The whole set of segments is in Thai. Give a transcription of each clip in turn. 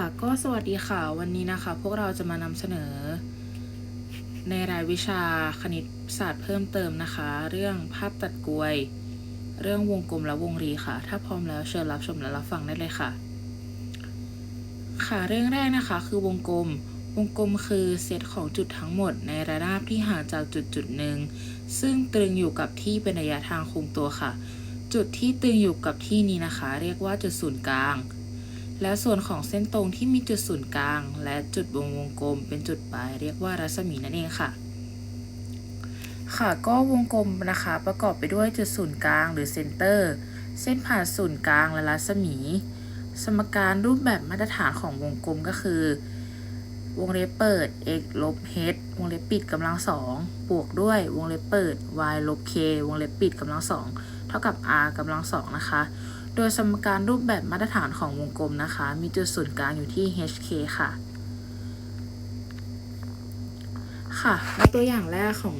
ค่ะก็สวัสดีค่ะ วันนี้นะคะ พวกเราจะมานำเสนอ ในรายวิชาคณิตศาสตร์เพิ่มเติมนะคะ เรื่องภาพตัดกลวย เรื่องวงกลมและวงรีค่ะ ถ้าพร้อมแล้วเชิญรับชมและรับฟังได้เลยค่ะ ค่ะเรื่องแรกนะคะคือวงกลม วงกลมคือเซตของจุดทั้งหมดในระนาบที่ห่างจากจุดจุดหนึ่งซึ่งตรึงอยู่กับที่เป็นระยะทางคงตัวค่ะ จุดที่ตรึงอยู่กับที่นี้นะคะ เรียกว่าจุดศูนย์กลาง และส่วนของเส้นตรงที่มีจุดศูนย์กลาง และจุดวงวงกลมเป็นจุดปลาย เรียกว่ารัศมีนั่นเองค่ะ ค่ะก็วงกลมนะคะประกอบไปด้วยจุดศูนย์กลางหรือเซนเตอร์ เส้นผ่านศูนย์กลางและรัศมี สมการรูปแบบมาตรฐานของวงกลมก็คือ วงเล็บเปิด x ลบ h วงเล็บปิดกำลังสองบวกด้วยวงเล็บเปิด y ลบ k วงเล็บปิดกำลังสองเท่ากับ r กำลังสองนะคะ โดยสมการรูปแบบมาตรฐานของวงกลมนะคะ มีจุดศูนย์กลางอยู่ที่ hk ค่ะ ค่ะมาตัวอย่างแรกของ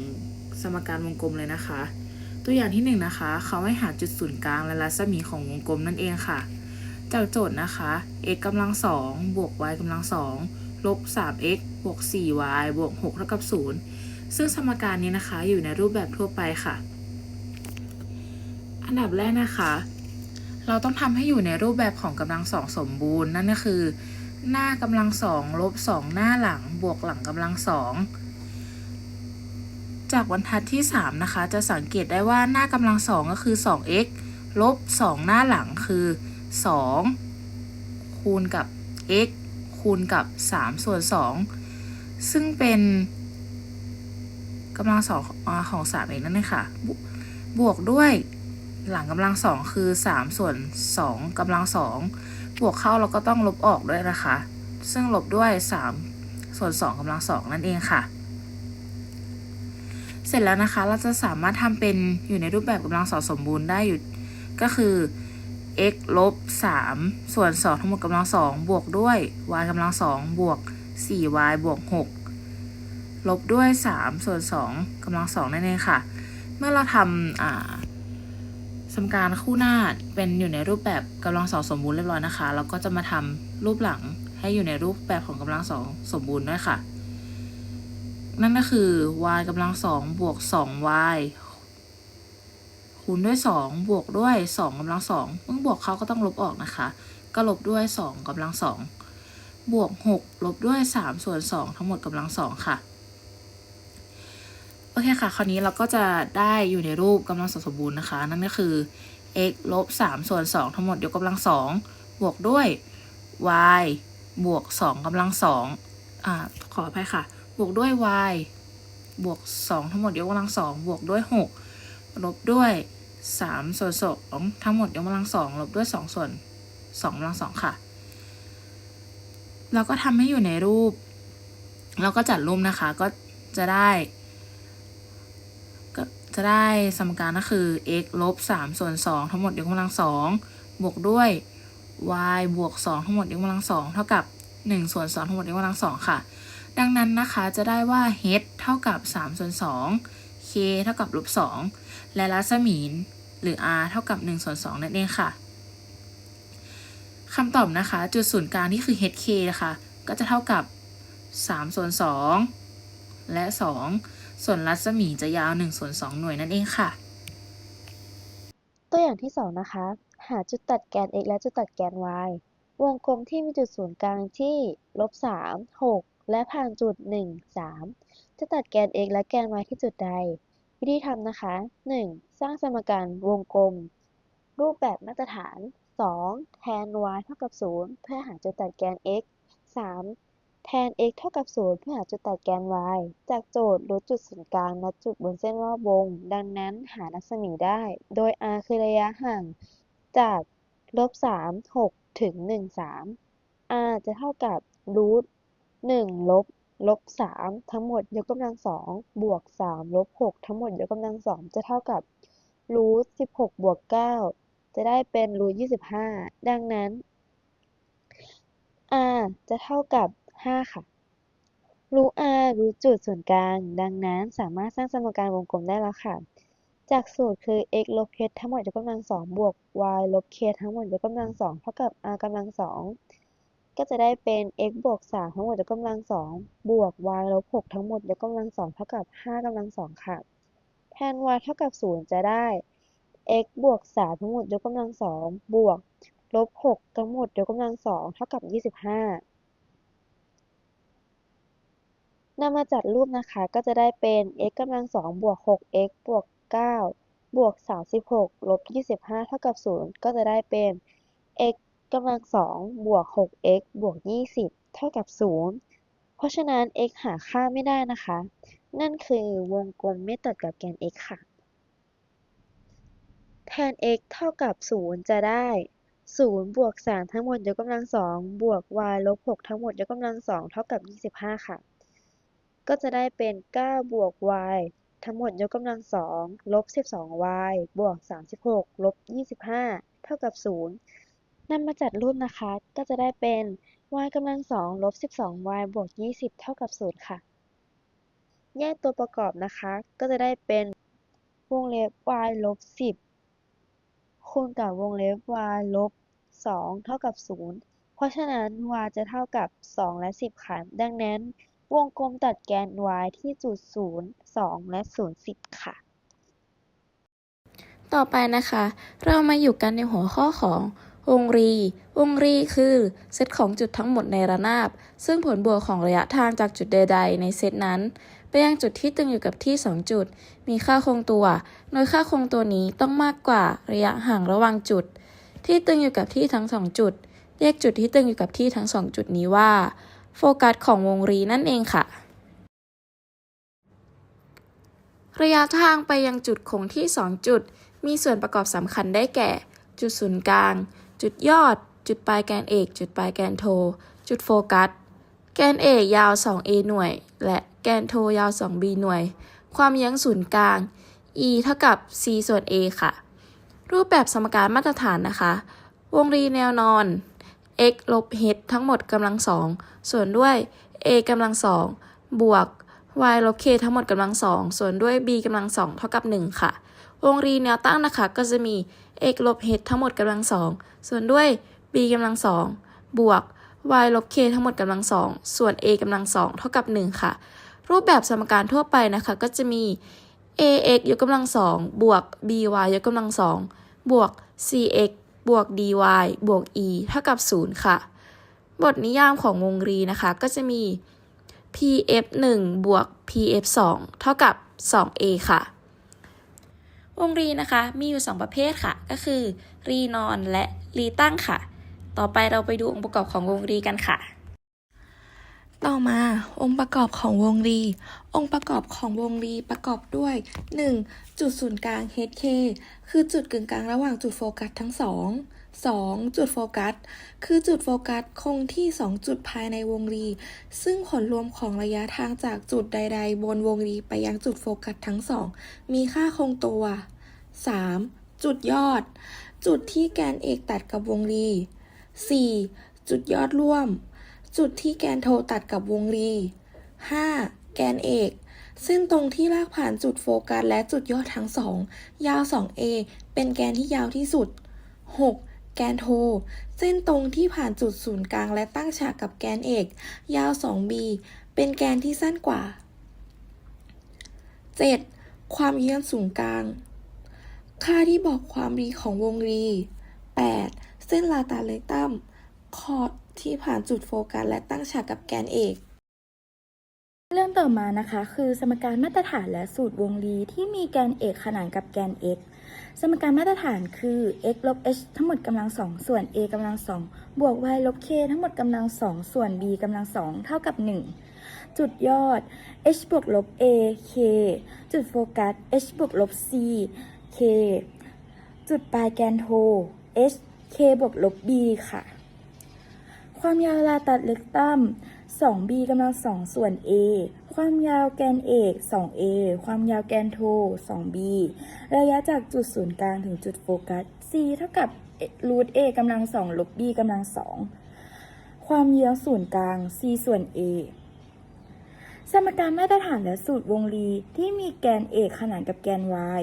สมการวงกลมเลยนะคะ ตัวอย่างที่หนึ่งนะคะเขาให้หาจุดศูนย์กลางและรัศมีของวงกลมนั่นเองค่ะ จากโจทย์นะคะ x กำลังสองบวก y กำลังสองลบ 3x บวก 4y บวก 6 เท่ากับ 0 ซึ่งสมการนี้นะคะอยู่ในรูปแบบทั่วไปค่ะ อันดับแรกนะคะ เราต้องทำให้อยู่ในรูปแบบของกำลังสองสมบูรณ์ นั่นก็คือ หน้ากำลังสองลบสองหน้าหลังบวกหลังกำลังสองจากบรรทัดที่ 3 นะคะ จะสังเกตได้ว่าหน้ากำลังสองก็คือ 2x ลบ 2 หน้าหลังคือ 2 คูณกับ x คูณกับ 3 ส่วน 2 ซึ่งเป็นกำลังสองของ3เองนั่นเองค่ะบบวกด้วย หลังกำลังสองคือ3ส่วน2กำลังสองบวกเข้าเราก็ต้องลบออกด้วยนะคะ ซึ่งลบด้วย3ส่วน2กำลังสองนั่นเองค่ะ เสร็จแล้วนะคะเราจะสามารถทำเป็นอยู่ในรูปแบบกำลังสองสมบูรณ์ได้อยู่ก็คือ x ลบ3ส่วน 2 ทั้งหมดกำลัง 2 บวกด้วย y กำลัง 2 บวก 4y บวก 6 ลบด้วย 3 ส่วน 2กำลัง2นั่นเองค่ะ เมื่อเราทำอ่า สมการคู่หน้าเป็นอยู่ในรูปแบบกำลังสองสมบูรณ์เรียบร้อยนะคะเราก็จะมาทำรูปหลังให้อยู่ในรูปแบบของกำลังสองสมบูรณ์ด้วยค่ะ นั่นก็คือ y กำลังสองบวก 2y คูณด้วย 2 บวกด้วย 2กำลัง2เมื่อบวกเขาก็ต้องลบออกนะคะ ก็ลบด้วย 2กำลัง2บวก 6 ลบด้วย 3 ส่วน 2 ทั้งหมดกำลัง2ค่ะ โอเคค่ะ คราวนี้เราก็จะได้อยู่ในรูปกำลังสองสมบูรณ์นะคะ นั่นก็คือ x ลบ3ส่วน 2 ทั้งหมดยกกำลัง2บวกด้วย y บวก2กำลัง2อ่าขออภัยค่ะ บวกด้วย y บวก 2 ทั้งหมดยกกำลัง2บวกด้วย 6 ลบด้วย 3 ส่วน2ทั้งหมดยกกำลัง2ลบด้วย 2 ส่วน2กำลัง2ค่ะ เราก็ทำให้อยู่ในรูป เราก็จัดรูปนะคะก็จะได้ จะได้สมการก็คือ x ลบ3ส่วน2ทั้งหมดยกกำลัง2บวกด้วย y บวก 2 ทั้งหมดยกกำลัง2เท่ากับ 1 ส่วน 2 ทั้งหมดยกกำลัง2ค่ะ ดังนั้นนะคะจะได้ว่า h เท่ากับ 3 ส่วน 2 k เท่ากับลบ2และรัศมีหรือ r เท่ากับ 1 ส่วน 2 นั่นเองค่ะคำตอบนะคะ จุดศูนย์กลางที่คือ hk นะคะ ก็จะเท่ากับ 3 ส่วน 2 และ 2 ส่วนรัศมีจะยาว1ส่วน2หน่วยนั่นเองค่ะ ตัวอย่างที่ 2 นะคะ หาจุดตัดแกน x และจุดตัดแกน y วงกลมที่มีจุดศูนย์กลางที่ลบ3 6 และผ่านจุด 1 3 จะตัดแกน x และแกน y ที่จุดใด วิธีทำนะคะ 1. สร้างสมการวงกลม รูปแบบมาตรฐาน 2. แทน y เท่ากับ 0 เพื่อหาจุดตัดแกน x 3. แทน x เท่ากับ 0 เพื่อหาจุดตัดแกน y จากโจทย์รู้จุดศูนย์กลางและจุดบนเส้นรอบวง ดังนั้นหารัศมีได้ โดย r คือระยะห่าง จากลบ3 6 ถึง 1 3 r จะเท่ากับรูท1ลบลบ3ทั้งหมดยกกำลัง2บวก3ลบ6ทั้งหมดยกกำลัง2จะเท่ากับรูท16บวก9จะได้เป็นรูท25 ดังนั้น r จะเท่ากับ 5ค่ะ รู้ r รู้จุดศูนย์กลาง ดังนั้นสามารถสร้างสมการวงกลมได้แล้วค่ะ จากสูตรคือ x ลบ h ทั้งหมดยกกำลังสองบวก y ลบ k ทั้งหมดยกกำลังสองเท่ากับ r กำลังสองก็จะได้เป็น x บวก3ทั้งหมดยกกำลัง2บวก y ลบ6ทั้งหมดยกกำลัง2เท่ากับ5กำลัง2ค่ะ แทน y เท่ากับ0จะได้ x บวก3ทั้งหมดยกกำลัง2บวกลบ6ทั้งหมดยกกำลัง2เท่ากับ25 นำมาจัดรูปนะคะ ก็จะได้เป็น x กำลัง2บวก 6x บวก 9 บวก 36 ลบ 25 เท่ากับ 0 ก็จะได้เป็น x กำลัง2บวก 6x บวก 20 เท่ากับ 0 เพราะฉะนั้น x หาค่าไม่ได้นะคะ นั่นคือวงกลมไม่ตัดกับแกน x ค่ะ แทน x เท่ากับ 0 จะได้ 0 บวก 3 ทั้งหมดยกกำลัง2บวก y ลบ 6 ทั้งหมดยกกำลัง2เท่ากับ 25 ค่ะ ก็จะได้เป็น 9 บวก y ทั้งหมดยกกำลัง2ลบ 12y บวก 36 ลบ 25 เท่ากับ 0นำมาจัดรูปนะคะ ก็จะได้เป็น y กำลัง2ลบ 12y บวก 20 เท่ากับ 0 ค่ะ แยกตัวประกอบนะคะ ก็จะได้เป็นวงเล็บ y ลบ 10 คูณกับวงเล็บ y ลบ 2 เท่ากับ 0 เพราะฉะนั้น y จะเท่ากับ 2 และ 10 ค่ะ ดังนั้น วงกลมตัดแกน y ที่จุด 0 2 และ 0 10 ค่ะ ต่อไปนะคะ เรามาอยู่กันในหัวข้อของวงรี วงรีคือเซตของจุดทั้งหมดในระนาบ ซึ่งผลบวกของระยะทางจากจุดใด ๆ ในเซตนั้น ไปยังจุดที่ตึงอยู่กับที่ 2 จุด มีค่าคงตัว โดยค่าคงตัวนี้ต้องมากกว่าระยะห่างระหว่างจุด ที่ตึงอยู่กับที่ทั้ง 2 จุด เรียกจุดที่ตึงอยู่กับที่ทั้ง 2 จุดนี้ว่า โฟกัสของวงรีนั่นเองค่ะ ระยะทางไปยังจุดคงที่ 2 จุด มีส่วนประกอบสำคัญได้แก่ จุดศูนย์กลาง จุดยอด จุดปลายแกนเอก จุดปลายแกนโท จุดโฟกัส แกนเอกยาว 2a หน่วย และแกนโทยาว 2b หน่วย ความเยื้องศูนย์กลาง e เท่ากับ c ส่วน a ค่ะ รูปแบบสมการมาตรฐานนะคะ วงรีแนวนอน x ลบ h ทั้งหมดกำลังสองส่วนด้วย a กำลังสองบวก y ลบ k ทั้งหมดกำลังสองส่วนด้วย b กำลังสองเท่ากับ 1 ค่ะ วงรีแนวตั้งนะคะ ก็จะมี x ลบ h ทั้งหมดกำลังสองส่วนด้วย b กำลังสองบวก y ลบ k ทั้งหมดกำลังสองส่วน a กำลังสองเท่ากับ 1 ค่ะ รูปแบบสมการทั่วไปนะคะ ก็จะมี ax ยกกำลังสองบวก by ยกกำลังสองบวก cx บวก dy บวก e เท่ากับ 0 ค่ะ บทนิยามของวงรีนะคะก็จะมี pf 1บวก pf 2เท่ากับ 2a ค่ะ วงรีนะคะมีอยู่ 2 ประเภทค่ะ ก็คือ รีนอนและรีตั้งค่ะ ต่อไปเราไปดูองค์ประกอบของวงรีกันค่ะ ต่อมาองค์ประกอบของวงรี องค์ประกอบของวงรีประกอบด้วย 1. จุดศูนย์กลาง HK คือจุดกึ่งกลางระหว่างจุดโฟกัสทั้งสอง 2. จุดโฟกัส คือจุดโฟกัสคงที่ 2 จุดภายในวงรี ซึ่งผลรวมของระยะทางจากจุดใด ๆ บนวงรีไปยังจุดโฟกัสทั้งสองมีค่าคงตัว 3. จุดยอด จุดที่แกนเอกตัดกับวงรี 4. จุดยอดร่วม จุดที่แกนโทตัดกับวงรี 5. แกนเอก เส้นตรงที่ลากผ่านจุดโฟกัสและจุดยอดทั้งสอง ยาว 2a เป็นแกนที่ยาวที่สุด 6. แกนโท เส้นตรงที่ผ่านจุดศูนย์กลางและตั้งฉากกับแกนเอก ยาว 2b เป็นแกนที่สั้นกว่า 7. ความเยื้องศูนย์กลาง ค่าที่บอกความรีของวงรี 8. เส้นลาตาเลตัมคอร์ด ที่ผ่านจุดโฟกัสและตั้งฉากกับแกนเอก เรื่องต่อมานะคะ คือสมการมาตรฐานและสูตรวงรีที่มีแกนเอกขนานกับแกน x สมการมาตรฐานคือ x ลบ h ทั้งหมดกำลังสองส่วน a กำลังสองบวก y ลบ k ทั้งหมดกำลังสองส่วน b กำลังสองเท่ากับ 1 จุดยอด h บวกลบ a k จุดโฟกัส h บวกลบ c k จุดปลายแกนโท h k บวกลบ b ค่ะ ความยาวลาตัดเล็กตั้ม 2b กำลัง 2 ส่วน a ความยาวแกนเอก 2a ความยาวแกนโท 2b ระยะจากจุดศูนย์กลางถึงจุดโฟกัส c เท่ากับรูท a กำลัง 2 ลบ b กำลัง 2 ความเยื้องศูนย์กลาง c ส่วน a สมการมาตรฐานและสูตรวงรีที่มีแกนเอกขนานกับแกน y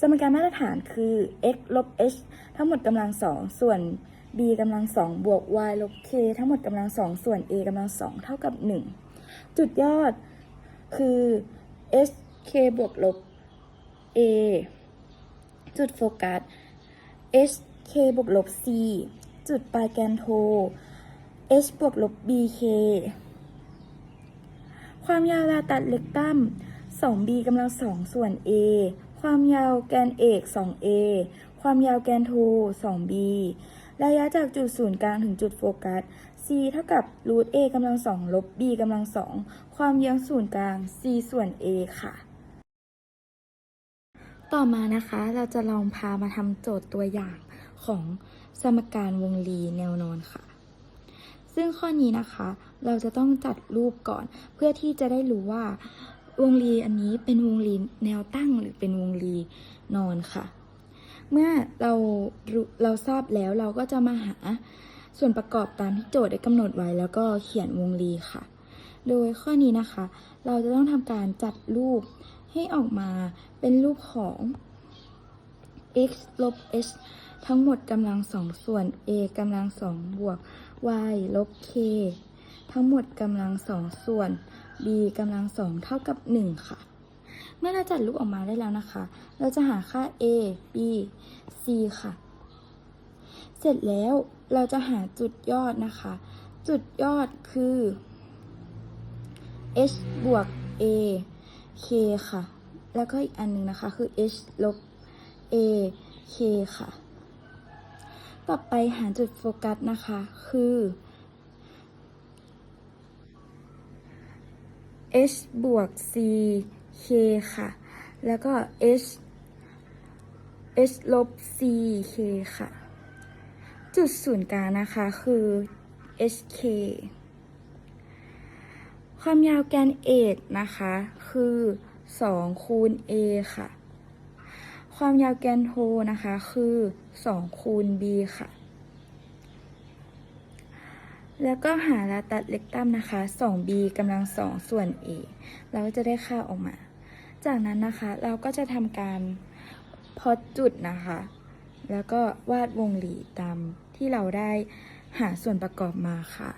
สมการมาตรฐานคือ x ลบ h ทั้งหมดกำลัง2ส่วน b กำลังสองบวก y ลบ k ทั้งหมดกำลังสองส่วน a กำลังสองเท่ากับหนึ่งจุดยอดคือ h k บวกลบ a จุดโฟกัส h k บวกลบ c จุดปลายแกนโท h บวกลบ b k ความยาวลาตัดเล็กตั้ม 2b กำลังสองส่วน a ความยาวแกนเอก 2a ความยาวแกนโท 2b ระยะจากจุดศูนย์กลางถึงจุดโฟกัส c เท่ากับรูท a กำลังสองลบ b กำลังสองความยาวศูนย์กลาง c ส่วน a ค่ะ ต่อมานะคะเราจะลองพามาทำโจทย์ตัวอย่างของสมการวงรีแนวนอนค่ะ ซึ่งข้อนี้นะคะ เราจะต้องจัดรูปก่อน เพื่อที่จะได้รู้ว่าวงรีอันนี้เป็นวงรีแนวตั้งหรือเป็นวงรีนอนค่ะ เมื่อเราเราทราบแล้วเราก็จะมาหาส่วนประกอบตามที่โจทย์ได้กำหนดไว้ แล้วก็เขียนวงรีค่ะ โดยข้อนี้นะคะ เราจะต้องทำการจัดรูปให้ออกมาเป็นรูปของ x ลบ h ทั้งหมดกำลังสองส่วน a กำลังสองบวก y ลบ k ทั้งหมดกำลังสองส่วน b กำลังสองเท่ากับ 1 ค่ะ เมื่อเราจัดรูปออกมาได้แล้วนะคะ เราจะหาค่า a b c ค่ะ เสร็จแล้วเราจะหาจุดยอดนะคะ จุดยอดคือ h บวก a k ค่ะ แล้วก็อีกอันนึงนะคะคือ h ลบ a k ค่ะ ต่อไปหาจุดโฟกัสนะคะ คือ h บวก c k ค่ะ แล้วก็ h h ลบ c k ค่ะ จุดศูนย์กลางนะคะคือ h k ความยาวแกนเอกนะคะ คือ2คูณ a ค่ะ ความยาวแกนโทนะคะ คือ2คูณ b ค่ะ แล้วก็หาลาตัดเล็กตั้มนะคะ 2b กำลังสองส่วน a เราก็จะได้ค่าออกมา จากนั้นนะคะเราก็จะทำการพอดจุดนะคะ แล้วก็วาดวงหลีตามที่เราได้หาส่วนประกอบมาค่ะ